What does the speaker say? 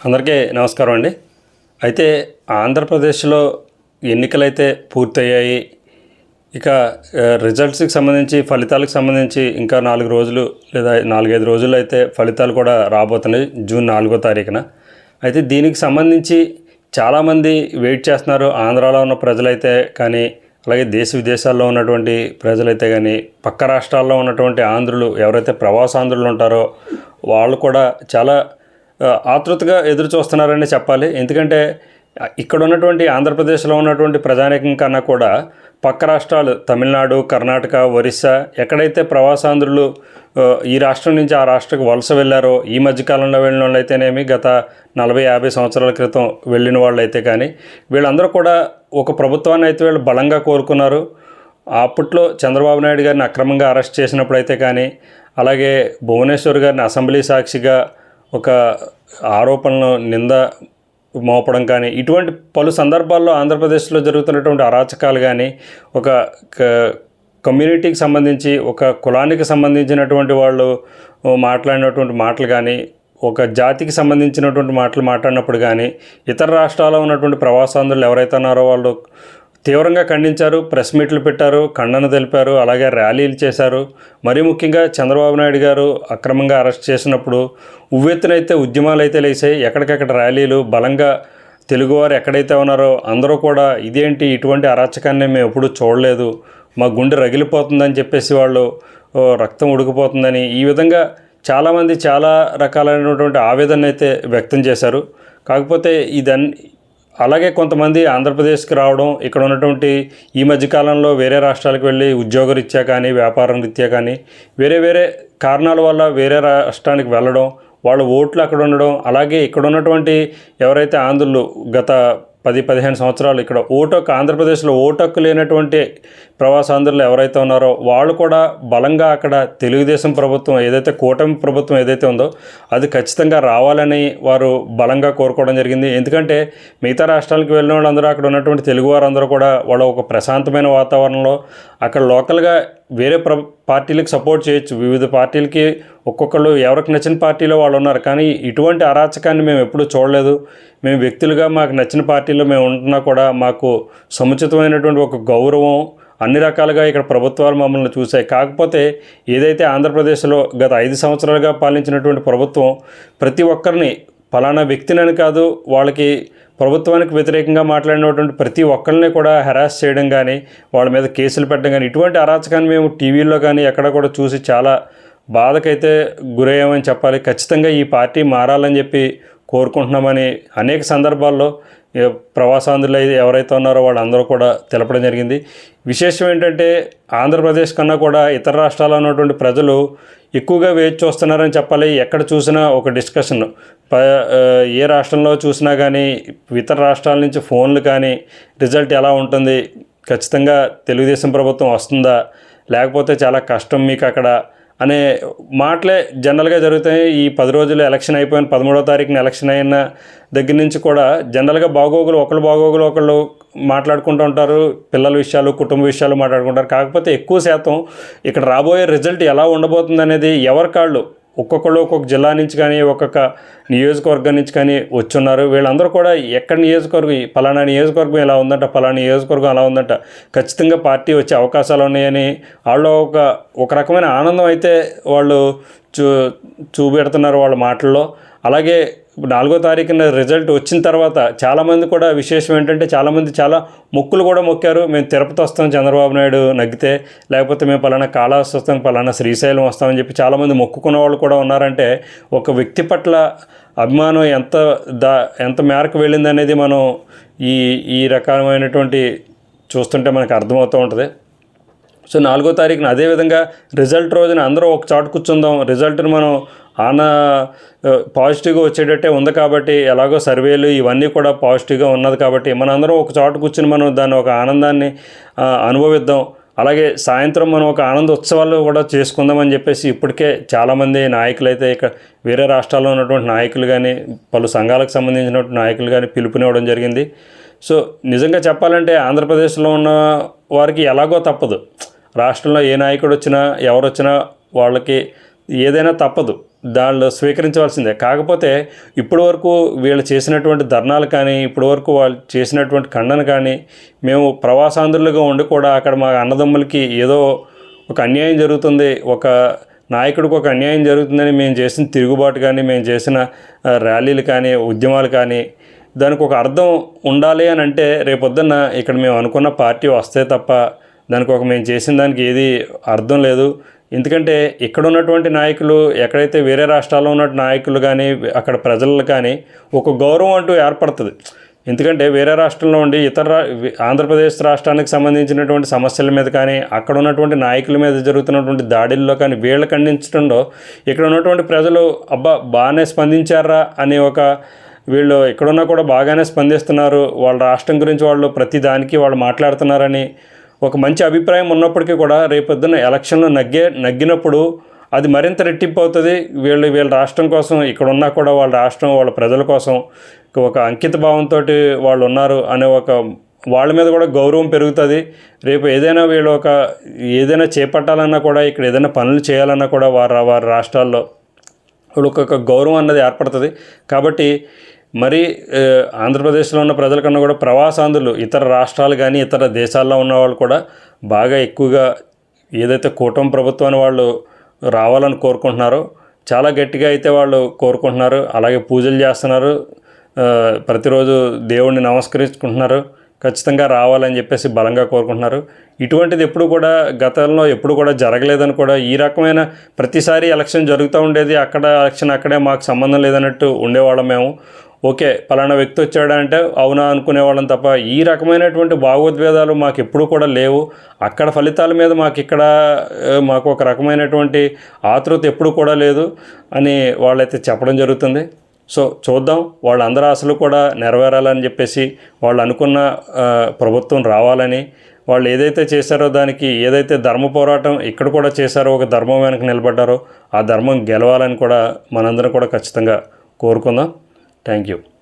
అందరికీ నమస్కారం అండి. అయితే ఆంధ్రప్రదేశ్లో ఎన్నికలైతే పూర్తయ్యాయి ఇక రిజల్ట్స్కి సంబంధించి ఫలితాలకు సంబంధించి ఇంకా నాలుగు రోజులు లేదా నాలుగైదు రోజులు అయితే ఫలితాలు కూడా రాబోతున్నాయి జూన్ నాలుగో తారీఖున. అయితే దీనికి సంబంధించి చాలామంది వెయిట్ చేస్తున్నారు. ఆంధ్రాలో ఉన్న ప్రజలైతే కానీ అలాగే దేశ విదేశాల్లో ఉన్నటువంటి ప్రజలైతే కానీ పక్క రాష్ట్రాల్లో ఉన్నటువంటి ఆంధ్రులు ఎవరైతే ప్రవాసాంధ్రులు ఉంటారో వాళ్ళు కూడా చాలా ఆతృతగా ఎదురు చూస్తున్నారని చెప్పాలి. ఎందుకంటే ఇక్కడ ఉన్నటువంటి ఆంధ్రప్రదేశ్లో ఉన్నటువంటి ప్రజానీకం కన్నా కూడా పక్క రాష్ట్రాలు తమిళనాడు కర్ణాటక ఒరిస్సా ఎక్కడైతే ప్రవాసాంధ్రులు ఈ రాష్ట్రం నుంచి ఆ రాష్ట్రకు వలస వెళ్ళారో ఈ మధ్యకాలంలో వెళ్ళిన వాళ్ళు అయితేనేమి గత నలభై యాభై సంవత్సరాల క్రితం వెళ్ళిన వాళ్ళు అయితే కానీ వీళ్ళందరూ కూడా ఒక ప్రభుత్వాన్ని అయితే వీళ్ళు బలంగా కోరుకున్నారు. అప్పట్లో చంద్రబాబు నాయుడు గారిని అక్రమంగా అరెస్ట్ చేసినప్పుడు అయితే కానీ అలాగే భువనేశ్వర్ గారిని అసెంబ్లీ సాక్షిగా ఒక ఆరోపణలు నింద మోపడం కానీ ఇటువంటి పలు సందర్భాల్లో ఆంధ్రప్రదేశ్లో జరుగుతున్నటువంటి అరాచకాలు కానీ ఒక క- కమ్యూనిటీకి సంబంధించి ఒక కులానికి సంబంధించినటువంటి వాళ్ళు మాట్లాడినటువంటి మాటలు కానీ ఒక జాతికి సంబంధించినటువంటి మాటలు మాట్లాడినప్పుడు కానీ ఇతర రాష్ట్రాల్లో ఉన్నటువంటి ప్రవాసాంధ్రులు ఎవరైతే ఉన్నారో వాళ్ళు తీవ్రంగా ఖండించారు ప్రెస్ మీట్లు పెట్టారు ఖండన తెలిపారు అలాగే ర్యాలీలు చేశారు. మరీ ముఖ్యంగా చంద్రబాబు నాయుడు గారు అక్రమంగా అరెస్ట్ చేసినప్పుడు ఉవ్వెత్తునైతే ఉద్యమాలు అయితే లేచాయి ఎక్కడికక్కడ ర్యాలీలు బలంగా తెలుగువారు ఎక్కడైతే ఉన్నారో అందరూ కూడా ఇదేంటి ఇటువంటి అరాచకాన్ని మేము ఎప్పుడూ చూడలేదు. మా గుండె రగిలిపోతుందని చెప్పేసి వాళ్ళు రక్తం ఉడికిపోతుందని ఈ విధంగా చాలామంది చాలా రకాలైనటువంటి ఆవేదన అయితే వ్యక్తం చేశారు. కాకపోతే ఇదన్ అలాగే కొంతమంది ఆంధ్రప్రదేశ్కి రావడం ఇక్కడ ఉన్నటువంటి ఈ మధ్యకాలంలో వేరే రాష్ట్రాలకు వెళ్ళి ఉద్యోగరీత్యా కానీ వ్యాపారం రీత్యా కానీ వేరే వేరే కారణాల వల్ల వేరే రాష్ట్రానికి వెళ్ళడం వాళ్ళ ఓట్లు అక్కడ ఉండడం అలాగే ఇక్కడ ఉన్నటువంటి ఎవరైతే ఆంధ్రులు గత పది పదిహేను సంవత్సరాలు ఇక్కడ ఓటక్ ఆంధ్రప్రదేశ్లో ఓటక్ లేనటువంటి ప్రవాసాంధ్రులు ఎవరైతే ఉన్నారో వాళ్ళు కూడా బలంగా అక్కడ తెలుగుదేశం ప్రభుత్వం ఏదైతే కూటమి ప్రభుత్వం ఏదైతే ఉందో అది ఖచ్చితంగా రావాలని వారు బలంగా కోరుకోవడం జరిగింది. ఎందుకంటే మిగతా రాష్ట్రాలకు వెళ్ళిన వాళ్ళందరూ అక్కడ ఉన్నటువంటి తెలుగు వారందరూ కూడా వాళ్ళ ఒక ప్రశాంతమైన వాతావరణంలో అక్కడ లోకల్గా వేరే ప్ర పార్టీలకు సపోర్ట్ చేయొచ్చు. వివిధ పార్టీలకి ఒక్కొక్కళ్ళు ఎవరికి నచ్చిన పార్టీలో వాళ్ళు ఉన్నారు. కానీ ఇటువంటి అరాచకాన్ని మేము ఎప్పుడూ చూడలేదు. మేము వ్యక్తులుగా మాకు నచ్చిన పార్టీలో మేము ఉంటున్నా కూడా మాకు సముచితమైనటువంటి ఒక గౌరవం అన్ని రకాలుగా ఇక్కడ ప్రభుత్వాలు మమ్మల్ని చూశాయి. కాకపోతే ఏదైతే ఆంధ్రప్రదేశ్లో గత ఐదు సంవత్సరాలుగా పాలించినటువంటి ప్రభుత్వం ప్రతి ఒక్కరిని ఫలానా వ్యక్తినని కాదు వాళ్ళకి ప్రభుత్వానికి వ్యతిరేకంగా మాట్లాడినటువంటి ప్రతి ఒక్కరిని కూడా హెరాస్ చేయడం కానీ వాళ్ళ మీద కేసులు పెట్టడం కానీ ఇటువంటి అరాచకాన్ని మేము టీవీలో కానీ ఎక్కడ కూడా చూసి చాలా బాధకైతే గురయ్యామని చెప్పాలి. ఖచ్చితంగా ఈ పార్టీ మారాలని చెప్పి కోరుకుంటున్నామని అనేక సందర్భాల్లో ప్రవాసాంధ్రులు అయితే ఎవరైతే ఉన్నారో వాళ్ళందరూ కూడా తెలపడం జరిగింది. విశేషం ఏంటంటే ఆంధ్రప్రదేశ్ కన్నా కూడా ఇతర రాష్ట్రాల్లో ఉన్నటువంటి ప్రజలు ఎక్కువగా వేచి చూస్తున్నారని చెప్పాలి. ఎక్కడ చూసినా ఒక డిస్కషన్. ప ఏ రాష్ట్రంలో చూసినా కానీ ఇతర రాష్ట్రాల నుంచి ఫోన్లు కానీ రిజల్ట్ ఎలా ఉంటుంది ఖచ్చితంగా తెలుగుదేశం ప్రభుత్వం వస్తుందా లేకపోతే చాలా కష్టం మీకు అక్కడ అనే మాటలే జనరల్గా జరుగుతాయి. ఈ పది రోజులు ఎలక్షన్ అయిపోయిన పదమూడో తారీఖున ఎలక్షన్ అయిన దగ్గర నుంచి కూడా జనరల్గా బాగోగులు ఒకళ్ళు బాగోగులు ఒకళ్ళు మాట్లాడుకుంటూ ఉంటారు. పిల్లల విషయాలు కుటుంబ విషయాలు మాట్లాడుకుంటారు. కాకపోతే ఎక్కువ శాతం ఇక్కడ రాబోయే రిజల్ట్ ఎలా ఉండబోతుంది అనేది ఎవరి కాళ్ళు ఒక్కొక్కళ్ళు ఒక్కొక్క జిల్లా నుంచి కానీ ఒక్కొక్క నియోజకవర్గం నుంచి కానీ వచ్చున్నారు. వీళ్ళందరూ కూడా ఎక్కడ నియోజకవర్గం పలానా నియోజకవర్గం ఇలా ఉందంట పలానా నియోజకవర్గం అలా ఉందంట ఖచ్చితంగా పార్టీ వచ్చే అవకాశాలు ఉన్నాయని వాళ్ళు ఒక ఒక రకమైన ఆనందం అయితే వాళ్ళు చూ చూపెడుతున్నారు వాళ్ళ మాటల్లో. అలాగే నాలుగో తారీఖున రిజల్ట్ వచ్చిన తర్వాత చాలామంది కూడా విశేషం ఏంటంటే చాలామంది చాలా మొక్కులు కూడా మొక్కారు. మేము తిరుపతి వస్తాం చంద్రబాబు నాయుడు నగ్గితే లేకపోతే మేము పలానా కాళహస్తి వస్తాం పలానా శ్రీశైలం వస్తామని చెప్పి చాలామంది మొక్కుకున్న వాళ్ళు కూడా ఉన్నారంటే ఒక వ్యక్తి పట్ల అభిమానం ఎంత దా ఎంత మేరకు వెళ్ళింది అనేది మనం ఈ ఈ రకమైనటువంటి చూస్తుంటే మనకు అర్థమవుతూ ఉంటుంది. సో నాలుగో తారీఖున అదేవిధంగా రిజల్ట్ రోజున అందరూ ఒక చాటు కూర్చుందాం. రిజల్ట్ని మనం ఆన పాజిటివ్గా వచ్చేటట్టే ఉంది కాబట్టి ఎలాగో సర్వేలు ఇవన్నీ కూడా పాజిటివ్గా ఉన్నది కాబట్టి మనందరం ఒక చోట కూర్చుని మనం దాన్ని ఒక ఆనందాన్ని అనుభవిద్దాం. అలాగే సాయంత్రం మనం ఒక ఆనంద ఉత్సవాలు కూడా చేసుకుందామని చెప్పేసి ఇప్పటికే చాలామంది నాయకులు అయితే ఇక్కడ వేరే రాష్ట్రాల్లో ఉన్నటువంటి నాయకులు కానీ పలు సంఘాలకు సంబంధించినటువంటి నాయకులు కానీ పిలుపునివ్వడం జరిగింది. సో నిజంగా చెప్పాలంటే ఆంధ్రప్రదేశ్లో ఉన్న వారికి ఎలాగో తప్పదు. రాష్ట్రంలో ఏ నాయకుడు వచ్చినా ఎవరు వచ్చినా వాళ్ళకి ఏదైనా తప్పదు. దానిలో స్వీకరించవలసిందే. కాకపోతే ఇప్పటి వరకు వీళ్ళు చేసినటువంటి ధర్నాలు కానీ ఇప్పటి వరకు వాళ్ళు చేసినటువంటి ఖండన కానీ మేము ప్రవాసాంధ్రులుగా ఉండి కూడా అక్కడ మా అన్నదమ్ములకి ఏదో ఒక అన్యాయం జరుగుతుంది ఒక నాయకుడికి ఒక అన్యాయం జరుగుతుందని మేము చేసిన తిరుగుబాటు కానీ మేము చేసిన ర్యాలీలు కానీ ఉద్యమాలు కానీ దానికి ఒక అర్థం ఉండాలి అని అంటే రేపొద్దున్న ఇక్కడ మేము అనుకున్న పార్టీ వస్తే తప్ప దానికి ఒక మేము చేసిన దానికి ఏది అర్థం లేదు. ఎందుకంటే ఇక్కడ ఉన్నటువంటి నాయకులు ఎక్కడైతే వేరే రాష్ట్రాల్లో ఉన్న నాయకులు కానీ అక్కడ ప్రజలు కానీ ఒక గౌరవం అంటూ ఏర్పడుతుంది. ఎందుకంటే వేరే రాష్ట్రంలో ఉండి ఇతర ఆంధ్రప్రదేశ్ రాష్ట్రానికి సంబంధించినటువంటి సమస్యల మీద కానీ అక్కడ ఉన్నటువంటి నాయకుల మీద జరుగుతున్నటువంటి దాడుల్లో కానీ వీళ్ళు ఖండించడంలో ఇక్కడ ఉన్నటువంటి ప్రజలు అబ్బా బాగానే స్పందించారా అనే ఒక వీళ్ళు ఎక్కడున్నా కూడా బాగానే స్పందిస్తున్నారు. వాళ్ళ రాష్ట్రం గురించి వాళ్ళు ప్రతి దానికి వాళ్ళు మాట్లాడుతున్నారని ఒక మంచి అభిప్రాయం ఉన్నప్పటికీ కూడా రేపొద్దున ఎలక్షన్లో నగ్గే నగ్గినప్పుడు అది మరింత రెట్టింపు అవుతుంది వీళ్ళు వీళ్ళ రాష్ట్రం కోసం ఇక్కడ ఉన్నా కూడా వాళ్ళ రాష్ట్రం వాళ్ళ ప్రజల కోసం ఒక అంకిత భావంతో వాళ్ళు ఉన్నారు అనే ఒక వాళ్ళ మీద కూడా గౌరవం పెరుగుతుంది. రేపు ఏదైనా వీళ్ళు ఒక ఏదైనా చేపట్టాలన్నా కూడా ఇక్కడ ఏదైనా పనులు చేయాలన్నా కూడా వారి వారి రాష్ట్రాల్లో వాళ్ళకి ఒక గౌరవం అన్నది ఏర్పడుతుంది. కాబట్టి మరి ఆంధ్రప్రదేశ్లో ఉన్న ప్రజల కన్నా కూడా ప్రవాసాంధ్రులు ఇతర రాష్ట్రాలు కానీ ఇతర దేశాల్లో ఉన్న వాళ్ళు కూడా బాగా ఎక్కువగా ఏదైతే కూటమి ప్రభుత్వాన్ని వాళ్ళు రావాలని కోరుకుంటున్నారో చాలా గట్టిగా అయితే వాళ్ళు కోరుకుంటున్నారు. అలాగే పూజలు చేస్తున్నారు. ప్రతిరోజు దేవుణ్ణి నమస్కరించుకుంటున్నారు. ఖచ్చితంగా రావాలని చెప్పేసి బలంగా కోరుకుంటున్నారు. ఇటువంటిది ఎప్పుడు కూడా గతంలో ఎప్పుడు కూడా జరగలేదని కూడా ఈ రకమైన ప్రతిసారి ఎలక్షన్ జరుగుతూ ఉండేది అక్కడ ఎలక్షన్ అక్కడే మాకు సంబంధం లేదన్నట్టు ఉండేవాళ్ళం మేము. ఓకే పలానా వ్యక్తి వచ్చాడంటే అవునా అనుకునేవాళ్ళం తప్ప ఈ రకమైనటువంటి భావోద్వేదాలు మాకు ఎప్పుడు కూడా లేవు. అక్కడ ఫలితాల మీద మాకు ఇక్కడ మాకు ఒక రకమైనటువంటి ఆతృత ఎప్పుడు కూడా లేదు అని వాళ్ళైతే చెప్పడం జరుగుతుంది. సో చూద్దాం వాళ్ళందరూ ఆశలు కూడా నెరవేరాలని చెప్పేసి వాళ్ళు అనుకున్న ప్రభుత్వం రావాలని. వాళ్ళు ఏదైతే చేశారో దానికి ఏదైతే ధర్మ పోరాటం ఇక్కడ కూడా చేశారో ఒక ధర్మం వెనక నిలబడ్డారో ఆ ధర్మం గెలవాలని కూడా మనందరం కూడా ఖచ్చితంగా కోరుకుందాం. താങ്ക്